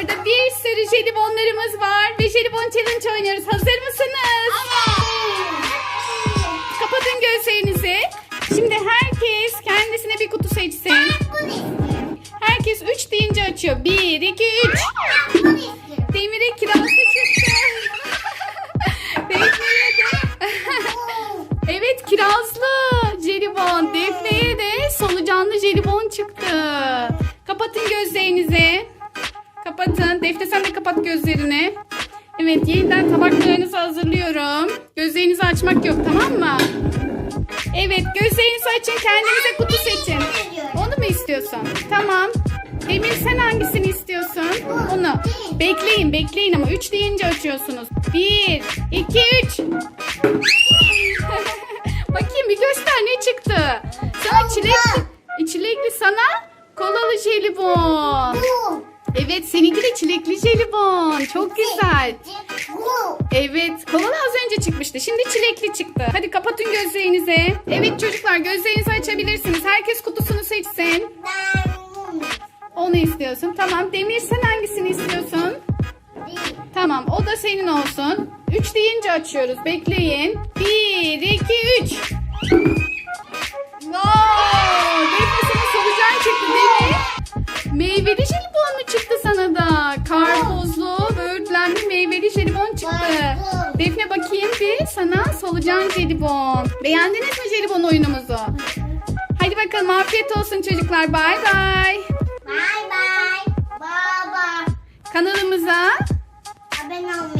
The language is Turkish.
Burada bir sürü jelibonlarımız var ve jelibon challenge oynuyoruz. Hazır mısınız? Kapatın gözlerinizi. Şimdi herkes kendisine bir kutu seçsin. Herkes 3 deyince açıyor. 1, 2, 3. Demir'e kirazlı çıktı. Defne'ye de. evet kirazlı jelibon. Defne'ye de solucanlı jelibon çıktı. Kapatın gözlerinizi. Kapatın. Defne sen de kapat gözlerini. Evet yeniden tabaklarınızı hazırlıyorum. Gözlerinizi açmak yok tamam mı? Evet gözlerinizi açın kendinize kutu seçin. Onu mu istiyorsun? Tamam. Demir sen hangisini istiyorsun? Onu. Bekleyin bekleyin ama 3 deyince açıyorsunuz. 1, 2, 3. Bakayım bir göster ne çıktı. Sana çilekli, çilekli sana kolalı jelibon. Evet seninki de çilekli jelibon. Çok güzel. Evet kolalı az önce çıkmıştı. Şimdi çilekli çıktı. Hadi kapatın gözlerinizi. Evet çocuklar gözlerinizi açabilirsiniz. Herkes kutusunu seçsin. Onu istiyorsun. Tamam Demir sen hangisini istiyorsun? Tamam o da senin olsun. 3 deyince açıyoruz. Bekleyin. 1, 2, 3. Defne bakayım bir sana solucan jelibon. Beğendiniz mi jelibon oyunumuzu? Hadi bakalım afiyet olsun çocuklar. Bay bay. Bye bye. Baba. Kanalımıza Abone olmayı